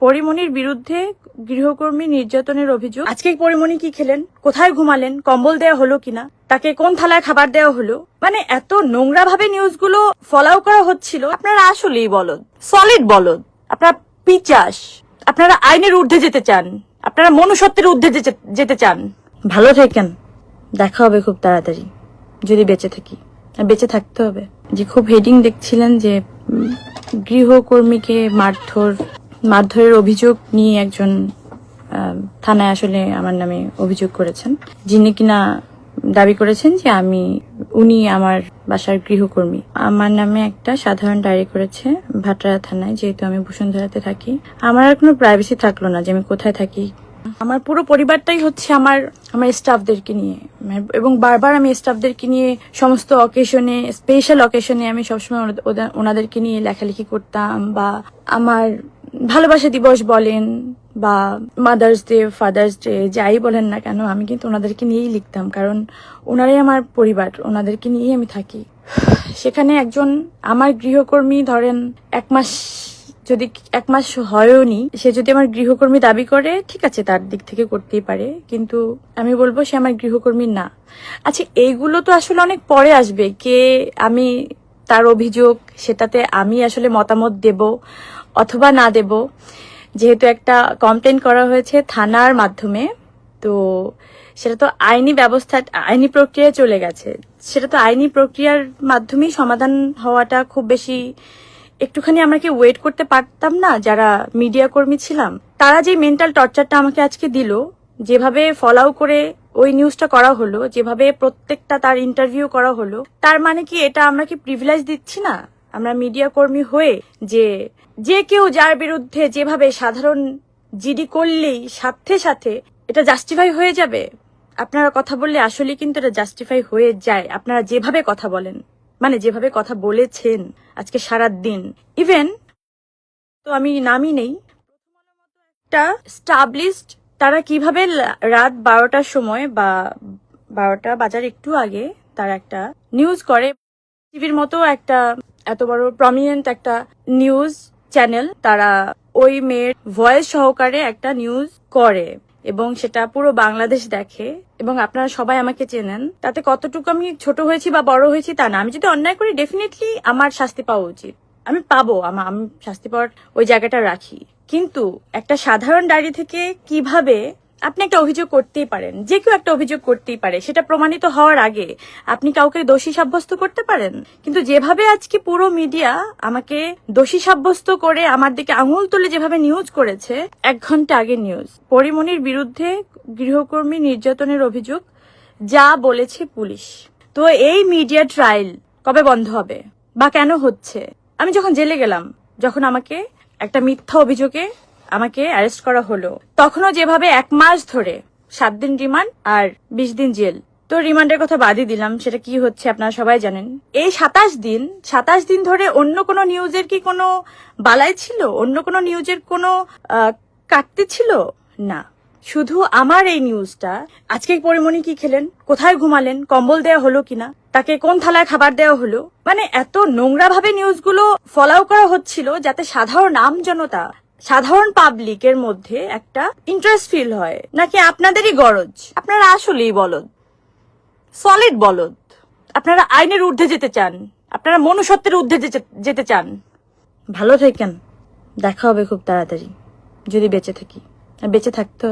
পরিমণির বিরুদ্ধে গৃহকর্মী নির্যাতনের অভিযোগ। আজকে পরিমণি কি খেলেন? কোথায় ঘুমালেন? কম্বল দেওয়া হলো কিনা? তাকে কোন থালায় খাবার দেওয়া হলো? মানে এত নোংরা ভাবে নিউজগুলো ফলাও করা হচ্ছিল। আপনারা আসলেই বলদ। সলিড বলদ। আপনারা পিচাস। আপনারা আইনের ঊর্ধ্বে যেতে চান। আপনারা মনুষ্যত্বের ঊর্ধ্বে যেতে- চান। ভালো থাকেন। দেখা হবে খুব তাড়াতাড়ি। যদি বেঁচে থাকি। বেঁচে থাকতে হবে। যে খুব হেডিং দেখছিলেন যে গৃহকর্মীকে মারধর মারধরের অভিযোগ নিয়ে একজন থানায় আসলে আমার নামে অভিযোগ করেছেন। যিনি কিনা দাবি করেছেন যে আমি, উনি আমার বাসার গৃহকর্মী। আমার নামে একটা সাধারণ ডায়েরি করেছে ভাটরা থানায়, যেহেতু আমি বসুন্ধরাতে থাকি। আমার আর কোনো প্রাইভেসি থাকল না যে আমি কোথায় থাকি। আমার পুরো পরিবারটাই হচ্ছে আমার আমার স্টাফদেরকে নিয়ে। এবং বারবার আমি স্টাফদেরকে নিয়ে সমস্ত অকেশনে স্পেশাল অকেশনে আমি সবসময় ওনাদের- ওনাদেরকে নিয়ে লেখালেখি করতাম বা আমার ভালোবাসা দিবস বলেন বা মাদার্স ডে ফাদার্স ডে যাই বলেন না কেন, আমি কিন্তু ওনাদেরকে নিয়েই লিখতাম, কারণ ওনারাই আমার পরিবার, ওনাদেরকে নিয়েই আমি থাকি। সেখানে একজন আমার গৃহকর্মী ধরেন এক মাস, যদি এক মাস হয়ও নি, সে যদি আমার গৃহকর্মী দাবি করে, ঠিক আছে, তার দিক থেকে করতেই পারে, কিন্তু আমি বলব সে আমার গৃহকর্মী না। আচ্ছা এইগুলো তো আসলে অনেক পরে আসবে, কে আমি তার অভিযোগ, সেটাতে আমি আসলে মতামত দেব অথবা না দেব। যেহেতু একটা কমপ্লেন করা হয়েছে থানার মাধ্যমে, তো সেটা তো আইনি ব্যবস্থা, আইনি প্রক্রিয়ায় চলে গেছে। সেটা তো আইনি প্রক্রিয়ার মাধ্যমেই সমাধান হওয়াটা খুব বেশি, একটুখানি আমরা কি ওয়েট করতে পারতাম না? যারা মিডিয়া কর্মী ছিলাম, তারা যে মেন্টাল টর্চারটা আমাকে আজকে দিল, যেভাবে ফলাও করে ওই নিউজটা করা হলো, যেভাবে প্রত্যেকটা তার ইন্টারভিউ করা হলো, তার মানে কি এটা আমরা কি প্রিভিলেজ দিচ্ছি না? আমরা মিডিয়া কর্মী হয়ে যে যে কেউ যার বিরুদ্ধে যেভাবে সাধারণ জিডি করলেই সাথে সাথে এটা জাস্টিফাই হয়ে যাবে। আপনারা কথা বললে আসলে কিন্তু এটা জাস্টিফাই হয়ে যায়। আপনারা যেভাবে কথা বলেন মানে যেভাবে কথা বলেছেন আজকে সারা দিন ইভেন তো আমি নামই নেই। একটা স্টাবলিশড তারা কীভাবে রাত বারোটার সময় বা বারোটা বাজার একটু আগে তারা একটা নিউজ করে। টিভির মতো একটা এত বড় প্রমিনেন্ট একটা নিউজ চ্যানেল তারা ওই মেয়ের ভয়েস সহকারে একটা নিউজ করে এবং সেটা পুরো বাংলাদেশ দেখে। এবং আপনারা সবাই আমাকে চেনেন। তাতে কতটুকু আমি ছোট হয়েছি বা বড় হয়েছি তা না। আমি যদি অন্যায় করি ডেফিনেটলি আমার শাস্তি পাওয়া উচিত। আমি পাবো, আমা- আমি শাস্তি পাওয়ার ওই জায়গাটা রাখি। কিন্তু একটা সাধারণ ডায়েরি থেকে কীভাবে আপনি একটা অভিযোগ করতেই পারেন, যে কেউ একটা অভিযোগ করতেই পারে, সেটা প্রমাণিত হওয়ার আগে আপনি কাউকে দোষী সাব্যস্ত করতে পারেন? কিন্তু যেভাবে আজকে পুরো মিডিয়া আমাকে দোষী সাব্যস্ত করে আমার দিকে আঙুল তুলে যেভাবে নিউজ করেছে, এক ঘণ্টা আগে নিউজ পরিমণির বিরুদ্ধে গৃহকর্মী নির্যাতনের অভিযোগ, যা বলেছে পুলিশ। তো এই মিডিয়া ট্রায়াল কবে বন্ধ হবে? বা কেন হচ্ছে? আমি যখন জেলে গেলাম, যখন আমাকে একটা মিথ্যা অভিযোগে আমাকে অ্যারেস্ট করা হলো। তখনও যেভাবে এক মাস ধরে, সাত দিন রিমান্ড আর বিশ দিন জেল তো রিমান্ডের কথা বাদই দিলাম, সেটা কি হচ্ছে আপনারা সবাই জানেন। এই সাতাশ দিন সাতাশ দিন ধরে অন্য কোনো নিউজের কি কোনো বালাই ছিল? অন্য কোনো নিউজের কোনো কাটতে ছিল? না। শুধু আমার এই নিউজটা আজকে পরিমণি কি খেলেন? কোথায় ঘুমালেন? কম্বল দেওয়া হলো কিনা? তাকে কোন থালায় খাবার দেওয়া হলো? মানে এত নোংরা ভাবে নিউজগুলো ফলাও করা হচ্ছিল যাতে সাধারণ আম জনতা সাধারণ পাবলিকের মধ্যে একটা ইন্টারেস্ট ফিল হয়। নাকি আপনাদেরই গরজ? আপনারা আসলেই বলদ। সলিড বলদ। আপনারা আইনের ঊর্ধ্বে যেতে চান। আপনারা মনুষ্যত্বের ঊর্ধ্বে যেতে- চান। ভালো থাকেন। দেখা হবে খুব তাড়াতাড়ি। যদি বেঁচে থাকি। বেঁচে থাকতে হবে।